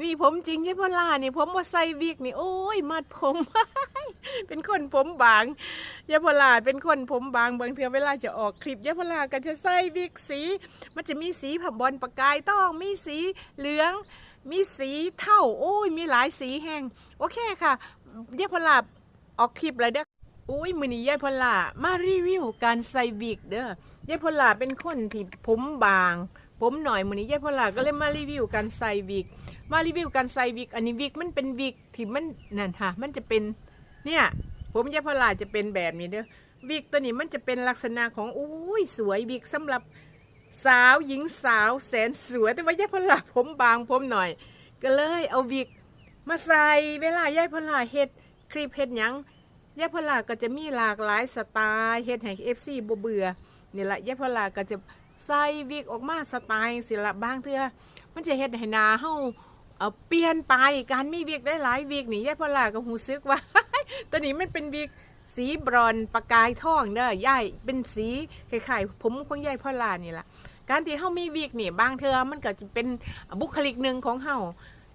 นี่ผมจริงยายพลานี่ผมว่าใส่วิกนี่โอ้ยมัดผม เป็นคนผมบางยาพลาเป็นคนผมบางบางเทือเวลาจะออกคลิปยาพลาก็จะใส่วิกสี มันจะมีสีผับบอลประกายต้องมีสีเหลือง มีสีเท่า โอ้ย มีหลายสีแห้งโอเคค่ะยาพลาออกคลิปอะไรเด้อโอ้ยมือนี้ยายพลามารีวิวการใส่วิกเด้อยายพลาเป็นคนที่ผมบาง ผมหน่อยมือนี้ยายพลาก็เลยมารีวิวการใส่วิก มารีวิวการใส่วิก อันนี้วิกมันเป็นวิกที่มันนั่นค่ะ มันจะเป็นเนี่ย ผมยายพลาจะเป็นแบบนี้เด้อวิกตัวนี้มันจะเป็นลักษณะของอุ้ยสวยวิกสำหรับสาวหญิงสาวแสนสวยแต่ว่ายายพลาผมบางผมหน่อย ก็เลยเอาวิก มาใส่เวลายายพลาเฮ็ดคลิปเฮ็ดยังยายพลาก็จะมีหลากหลายสไตล์เฮ็ดให้ FC บ่เบื่อนี่แหละยายพลาก็จะ ใส่วิกออกมาสไตล์สิละบางเทื่อมันจะเฮ็ดให้หนาเฮาเอาเปลี่ยนไปการมีวิกได้หลายวิกนี่ยายพลาก็หูซึกว่า ตัวนี้มันเป็นวิกสีบรอนประกายทองเด้อยายเป็นสีคล้ายๆผมของยายพลานี่ล่ะ การที่เฮามีวิกนี่บางเทื่อมันก็จะเป็นบุคลิกหนึ่งของเฮา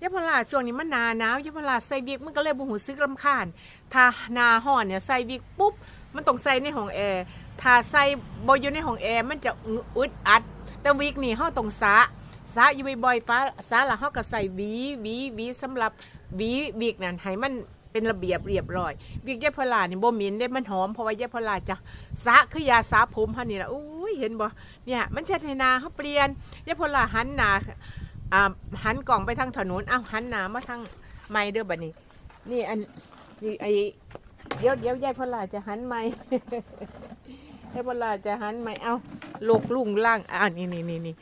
ยายพลาช่วงนี้มันหนาหนาวยายพลาใส่วิกมันก็เลยบ่หูซึกรำคาญ ถ้าหนาห้อนเนี่ยใส่วิกปุ๊บมันต้องใส่ในห้องแอร์ ถ้าใส่บ่อยู่ในห้องแอร์มันจะอึดอัด แต่วิกนี่เฮาต้องสระสาอยู่บ่อยๆฟ้าสาละเฮาก็ใส่หวีหวีหวีสำหรับหวีวิกนั่นให้มันเป็นระเบียบเรียบร้อยวิกยายพลานี่บ่ม็นได้มันหอมเพราะว่ายายพลาจะสระคือยาสระผมเฮานี่ล่ะอุ้ยเห็นบ่เนี่ยมันเช็ดให้หนาเฮาเปลี่ยนยายพลาหันหน้าอ่าหันกล่องไปทางถนนอ้าวหันหน้ามาทางไม้เด้อบัดนี้ นี่อันนี่ไอ เดี๋ยวเดี๋ยวยายพลาจะหันไม้ยายพลาจะหันไม้เอาลูกลุ่งล่างอ่านี่นี่นี่นี่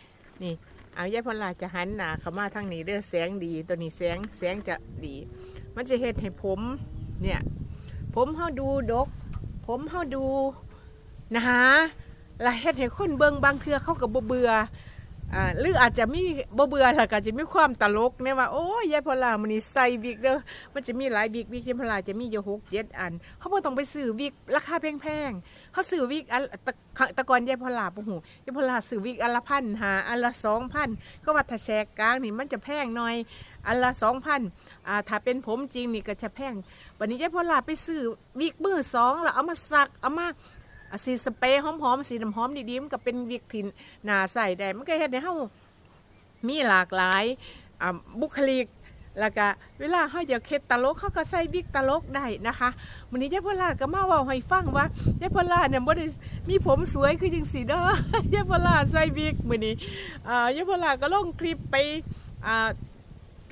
นี่ เอายายพลาจะหันหนาเข้ามาทางนี้เด้อแสงดีตัวนี้แสงแสงจะดี มันจะเฮ็ดให้ผม เนี่ย ผมเฮาดูดก ผมเฮาดูหนาและเฮ็ดให้คนเบิงบางเทื่อเข้าก็บ่เบื่อ อ่าหรืออาจจะมีบ่เบื่อแล้วก็จะมีความตลกเนี่ยว่าโอ้ยยายพลามันนี่ใส่วิกเด้อมันจะมีหลายวิกวิกยายพลาจะมีอยู่หกเจ็ดอันเขาบ่ต้องไปซื้อวิกราคาแพงๆเขาซื้อวิกอันตะตะกอนยายพลาบ่ฮู้ยายพลาซื้อวิกอันละพันหาอันละสองพันก็ว่าถ้าแชกกลางนี่มันจะแพงหน่อยอันละสองพันอ่าถ้าเป็นผมจริงนี่ก็จะแพงวันนี้ยายพลาไปซื้อวิกมือสองแล้วเอามาซักเอามา สีสเปรย์หอมๆสีน้ำหอมดีๆมันก็เป็นวิกที่หนาใส่ได้มันก็เฮ็ดให้เฮามีหลากหลายบุคลิกแล้วก็เวลาเฮาอยากเฮ็ดตลกเฮาก็ใส่วิกตลกได้นะคะวันนี้ยายพลาก็มาว้าให้ฟังว่ายายพลาเนี่ยบ่ได้มีผมสวยคือจังสีเด้อยายพลาใส่วิกมื้อนี้อ่ายายพลาก็ลงคลิปไปอ่า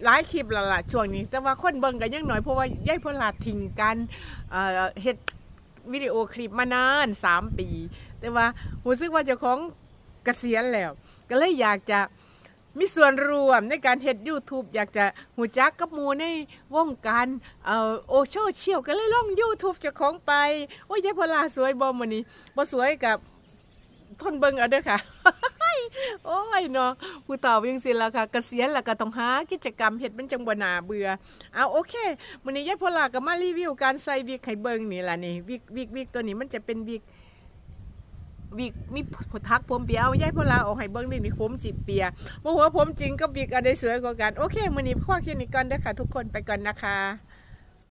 หลายคลิปแล้วล่ะช่วงนี้ แต่ว่าคนเบิ่งกันยังหน่อยเพราะว่ายายพลาทิ้งกันเฮ็ด วิดีโอคลิปมานานสามปี แต่ว่ารู้สึกว่าเจ้าของเกษียณแล้ว ก็เลยอยากจะมีส่วนรวมในการเฮ็ด YouTube อยากจะหูจักกับมูในวงการเอ่อโอโชเชียลก็เลยลง YouTube เจ้าของไป โอ้ยยายพลาสวยบ่มื้อนี้บ่สวยกับทนเบิ่งเอาเด้อค่ะ โอ้ยเนาะ ผู้ตอบยังสิละค่ะเกษียณแล้วก็ต้องหากิจกรรมเฮ็ดมันจังบ่น่าเบื่อเอาโอเคมื้อนี้ยายพลาก็มารีวิวการใส่วิกให้เบิ่งนี่ล่ะนี่วิกวิกวิกตัวนี้มันจะเป็นวิกวิกมีทักผมเปียเอายายพลาออกให้เบิ่งนี่นี่ผมจิเปียบ่ฮู้ว่าผมจริงกับวิกอันใดสวยกว่ากัน โอเค มื้อนี้พอแค่นี้ก่อนเด้อค่ะ ทุกคนไปก่อนนะคะ